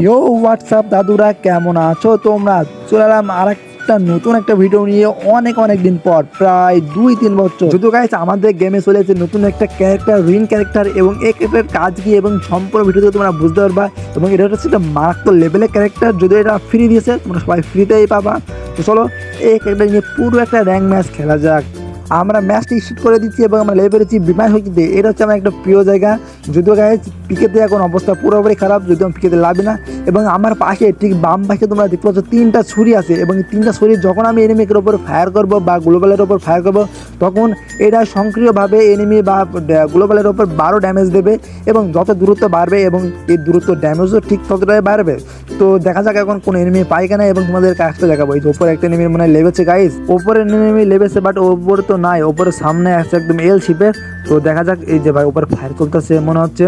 ইয়ো WhatsApp দাদুরা? কেমন আছো তোমরা? চলে এলাম আর একটা নতুন একটা ভিডিও নিয়ে অনেক অনেক দিন পর, প্রায় দুই, তিন বছর। যদিও গাইছে আমাদের গেমে চলেছে নতুন একটা ক্যারেক্টার উইন ক্যারেক্টার এবং এই ক্যারেক্টার কাজ কি এবং সম্পূর্ণ ভিডিওতে তোমরা বুঝতে পারবা এবং এটা হচ্ছে একটা মারাত্মক লেভেলের ক্যারেক্টার যদিও এটা ফ্রি দিয়েছে, তোমরা সবাই ফ্রিতেই পাবা। তো চলো, এই ক্যারেক্টার নিয়ে পুরো একটা র্যাঙ্ক ম্যাচ খেলা যাক। আমরা ম্যাচটি শুট করে দিচ্ছি এবং আমরা লেবে পেরেছি বিমান হকিতে এটা হচ্ছে আমার একটা প্রিয় জায়গা। যদিও গায়ে পিকেতে এখন অবস্থা পুরোপুরি খারাপ, যদিও আমি পিকেতে লাভি না। এবং আমার পাশে, ঠিক বাম পাশে তোমরা দেখতে পাচ্ছ, তিনটা ছুরি আছে। এবং তিনটা ছুরি যখন আমি এনিমিকের ওপর ফায়ার করব বা গ্লোবালের ওপর ফায়ার করব, তখন এটা সক্রিয়ভাবে এনিমি বা গ্লোবালের ওপর বারো ড্যামেজ দেবে এবং যত দূরত্ব বাড়বে এবং এই দূরত্ব ড্যামেজও ঠিক ততটাই বাড়বে। তো দেখা যাক এখন কোন এনিমি পাই কিনা এবং তোমাদের কাজটা দেখাবো। এই ওপরে একটা এনিমি মানে লেবেছে গাইজ ওপর এনিমি লেবেছে বাট ওপর তো নাই। ওপরের সামনে আছে একদম এল শিপে তো দেখা যাক, এই যে ভাই ওপরে ফায়ার চলতেছে মনে হচ্ছে।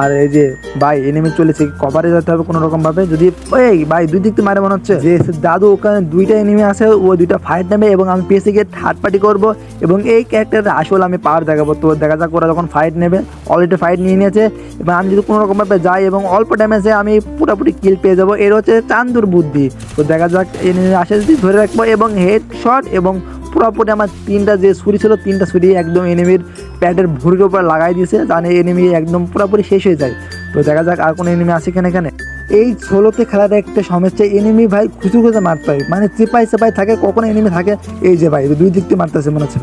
আর এই যে ভাই এনিমি চলেছে কভারে যেতে হবে কোনো রকম ভাবে যদি এই ভাই দুই দিক থেকে মারে মনে হচ্ছে। যে দাদু ওখানে দুইটা এনিমি আছে ও দুইটা ফাইট নেবে এবং আমি পিএসসি গিয়ে থার্ড পার্টি করব এবং এই ক্যারেক্টারের আসলে আমি পাওয়ার দেখাবো। তো দেখা যাক ওরা যখন ফাইট নেবে অলরেডি ফাইট নিয়ে নিয়েছে এবং আমি যদি কোনো রকম ভাবে যাই এবং অল্প ড্যামেজে আমি পুরোপুরি কিল পেয়ে যাব এর হচ্ছে চান্দুর বুদ্ধি। তো দেখা যাক এনিমি আসে যদি ধরে রাখব এবং হেড শট এবং পুরোপুরি আমার তিনটা যে ছুরি ছিল, তিনটা ছুরি একদম এনিমির প্যাডের ভুড়ির উপর লাগাই দিয়েছে, জানে এনিমি একদম পুরোপুরি শেষ হয়ে যায়। তো দেখা যাক আর কোনো এনিমি আছে কিনা এখানে। এই ষোলোতে খেলার একটা সমস্যা এনিমি ভাই খুঁজে খুঁজে মারতে হয়। মানে চেপাই চেপাই থাকে, কখনো এনিমি থাকে, এই যে ভাই, দুই দিক দিয়ে মারতেছে মনে হচ্ছে।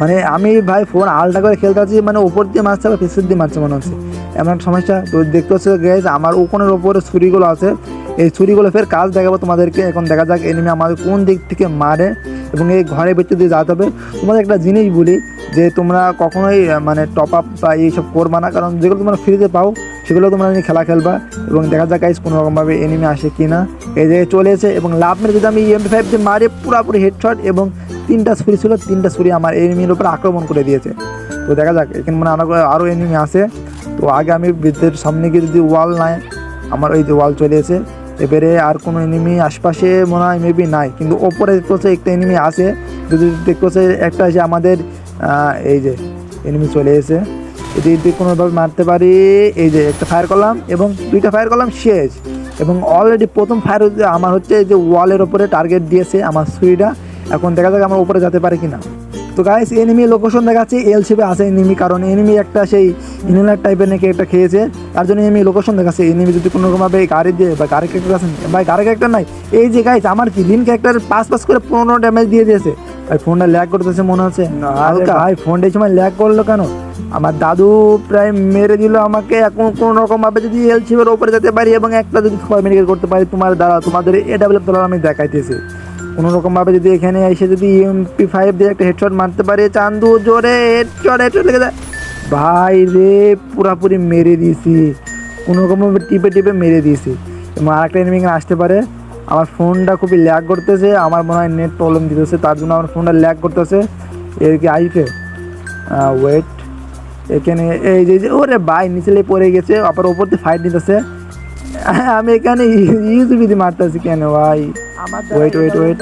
মানে আমি ভাই ফোন আলটা করে খেলতে আছি মানে ওপর দিয়ে মারছে, আবার পিছের দিয়ে মারছে মনে হচ্ছে। এমন সমস্যা। তো দেখতে হচ্ছে গ্যাস আমার ওখানের ওপরে ছুরিগুলো আছে। এই ছুরিগুলো ফের কাজ দেখাবো তোমাদেরকে। এখন দেখা যাক এনিমি আমাদের কোন দিক থেকে মারে। এবং এই ঘরের ভিতর দিয়ে যেতে হবে। তোমাদের একটা জিনিস বলি যে তোমরা কখনোই মানে টপ আপ বা এইসব করবা না, কারণ যেগুলো তোমরা ফ্রিতে পাও, সেগুলো তোমরা নিয়ে খেলা খেলবা এবং দেখা যাক গাইজ কোনো রকমভাবে এনিমি আসে কি না এই জায়গায় চলে এসে এবং লাভ মেরে যদি আমি এম ফাইভ দিয়ে মারে, পুরোপুরি হেডশট এবং তিনটা ছুরি ছিল, তিনটা ছুরি আমার এনিমির উপর আক্রমণ করে দিয়েছে। তো দেখা যাক, এখানে মানে আরও আরও এনিমি আসে। তো আগে আমি বিদ্যুতের সামনে গিয়ে যদি ওয়াল নাই, আমার ওই যে ওয়াল চলে এসে এবারে আর কোনো এনিমি আশপাশে মনে হয় মেবি নাই। কিন্তু ওপরে দেখতে হচ্ছে একটা এনিমি আছে। যদি দেখতে হচ্ছে একটা আছে আমাদের এই যে এনিমি চলে এসে যদি যদি কোনোভাবে মারতে পারি, এই যে একটা ফায়ার করলাম এবং দুইটা ফায়ার করলাম শেষ। এবং অলরেডি প্রথম ফায়ার আমার হচ্ছে যে ওয়ালের ওপরে টার্গেট দিয়েছে আমার সুইটা এখন দেখা যাক আমার উপরে যেতে পারে কিনা। তো গাইস এনিমি লোকেশন দেখাচ্ছে। এল শেপে আছে এনিমি কারণ এনিমি একটা সেই ইনহেলার টাইপের নাকি একটা খেয়েছে। তার জন্য এনিমি লোকেশন দেখাচ্ছে। এনিমি যদি কোনোরকমভাবে গাড়ি দিয়ে বা গাড়ি ক্যারেক্টার আছেন ভাই গাড়ি ক্যারেক্টার নাই। এই যে গাইস আমার কি লিন ক্যারেক্টার পাস পাস করে পনেরো ড্যামেজ দিয়ে দিয়েছে। ভাই ফোনটা ল্যাগ করতেছে মনে হচ্ছে। হালকা। ভাই ফোনটা এই সময় ল্যাগ করল কেন? আমার দাদু প্রায় মেরে দিল আমাকে। এখন কোনো রকম ভাবে যদি এল শেপের ওপরে যেতে পারি এবং একটা যদি মেডিকেল করতে পারি তোমার দ্বারা তোমাদের এ ডেভেলপ আমি দেখাইতেছি। কোনো রকম ভাবে যদি এখানে এসে যদি এমপি ফাইভ দিয়ে একটা হেডশট মারতে পারে, চান্দু জোরে হেডশট হেডশট লেগে যায়। ভাই রে, পুরাপুরি মেরে দিয়েছি। কোনো রকম ভাবে টিপে টিপে মেরে দিয়েছি। এবং আরেকটা এনিমি আসতে পারে। আমার ফোনটা খুবই ল্যাগ করতেছে, আমার মনে হয় নেট প্রবলেম দিতেছে, তার জন্য আমার ফোনটা ল্যাগ করতেছে। এর কি আইপে ওয়েট এখানে এই যে যে, ওরে ভাই নিচে পড়ে গেছে, আবার ওপর দিয়ে ফাইট নিতেছে। আমি এখানে ইউজিবি দিয়ে মারতেছি কেন ভাই? আমার ওয়েট ওয়েট ওয়েট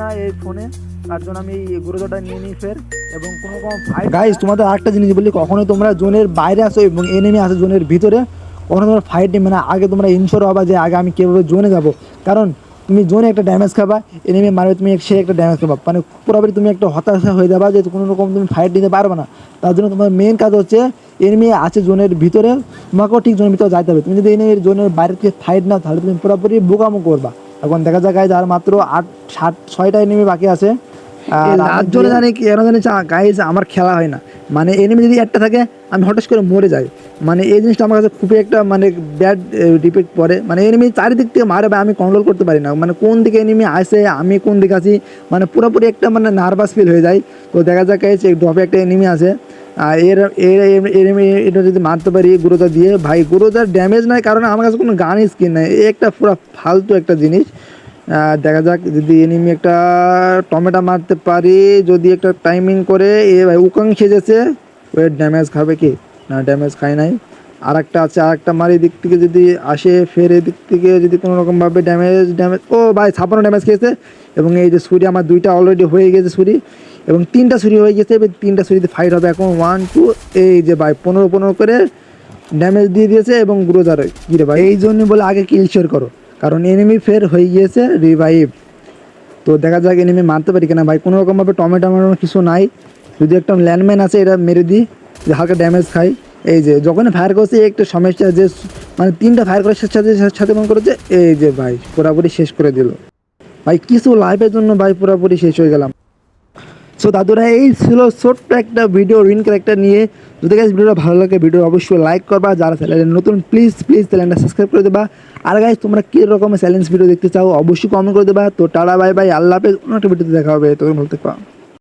না এই ফোনে তার জন্য আমি এই গুরুদটা নিয়ে নিই ফের। এবং কোনো ফাইট গাইস তোমাদের আরেকটা জিনিস বলি কখনো তোমরা জোনের বাইরে আসো এবং এনিমি আসো জোনের ভিতরে কখনো তোমরা ফাইট নেবে না আগে তোমরা ইনশোর হবা যে আগে আমি কীভাবে জোনে যাব। কারণ তুমি জোনে একটা ড্যামেজ খাবা এনিমি মারবে তুমি সে একটা ড্যামেজ খাবা। মানে পুরোপুরি তুমি একটা হতাশা হয়ে যাবা যে কোনো রকম তুমি ফাইট নিতে পারবে না। তার জন্য তোমার মেন কাজ হচ্ছে এনিমি আছে জোনের ভিতরে তোমাকেও ঠিক জোনের ভিতরে যাইতে হবে। তুমি যদি এনিমির জোনের বাইরে থেকে ফাইট নাও তাহলে তুমি পুরোপুরি বোকামো করবা। এখন দেখা যায় গাইজ আর মাত্র আট সাত ছয়টা এনিমি বাকি আছে। আর জোনে জানি কি এরা জানি গাইজ আমার খেলা হয় না। মানে এনিমি যদি একটা থাকে আমি হঠাৎ করে মরে যাই। মানে এই জিনিসটা আমার কাছে খুবই একটা মানে ব্যাড ডিফেক্ট পড়ে। মানে এনিমি চারিদিক থেকে মারে বা আমি কন্ট্রোল করতে পারি না। মানে কোন দিকে এনিমি আসে, আমি কোন দিকে আছি মানে পুরোপুরি একটা মানে নার্ভাস ফিল হয়ে যায়। তো দেখা যাক এই ড্রপে একটা এনিমি আছে আর এর এর এনিমি এটা যদি মারতে পারি গুরুদা দিয়ে, ভাই গুরুদার ড্যামেজ নাই কারণ আমার কাছে কোনো গান স্কিন নাই। একটা পুরো ফালতু একটা জিনিস। দেখা যাক যদি এনিমি একটা টমেটো মারতে পারি, যদি একটা টাইমিং করে, এ ভাই উকাং খেয়েছে ওয়েট ড্যামেজ খাবে কি? ড্যামেজ খায় নাই। আর একটা আছে আর একটা মারি দিক থেকে যদি আসে, ফের এদিক থেকে যদি কোনো রকমভাবে ড্যামেজ ড্যামেজ ও ভাই, ছাপানো ড্যামেজ খেয়েছে। এবং এই যে ছুরি, আমার দুইটা অলরেডি হয়ে গেছে ছুরি। এবং তিনটা ছুরি হয়ে গেছে, এবার তিনটা ছুরিতে ফাইট হবে এখন। ওয়ান টু এই যে ভাই, পনেরো পনেরো করে ড্যামেজ দিয়ে দিয়েছে এবং গ্রোজার কী রে ভাই? এই জন্য বলে আগে কিল করো। কারণ এনিমি ফের হয়ে গিয়েছে রিভাইভ তো দেখা যাক এনিমি মারতে পারি কিনা ভাই। কোনো রকমভাবে টমেটো কিছু নাই। যদি একটা ল্যান্ডম্যান আছে, এটা মেরে দিই। যে হালকা ড্যামেজ খাই এই যে যখন ফায়ার করছে, একটা সমস্যা যে মানে তিনটা ফায়ার করার সাথে সাথে মনে করেছে, এই যে ভাই, পুরাপুরি শেষ করে দিল। ভাই, কিছু লাইফের জন্য ভাই পুরোপুরি শেষ হয়ে গেলাম। সো দাদুরা, এই ছিল ছোট্ট একটা ভিডিও রিন ক্যারেক্টার নিয়ে। যদি গাইজ ভিডিওটা ভালো লাগে ভিডিও অবশ্যই লাইক করবা। যারা চ্যানেলে নতুন প্লিজ প্লিজ চ্যানেলটা সাবস্ক্রাইব করে দেবা। আর গাইজ তোমরা কী রকমের চ্যালেঞ্জ ভিডিও দেখতে চাও, অবশ্যই কমেন্ট করে দেবা। তো টাটা বাই বাই আল্লাহ হাফেজ। অন্য একটা ভিডিওতে দেখা হবে। তোমরা ভালো থাকবা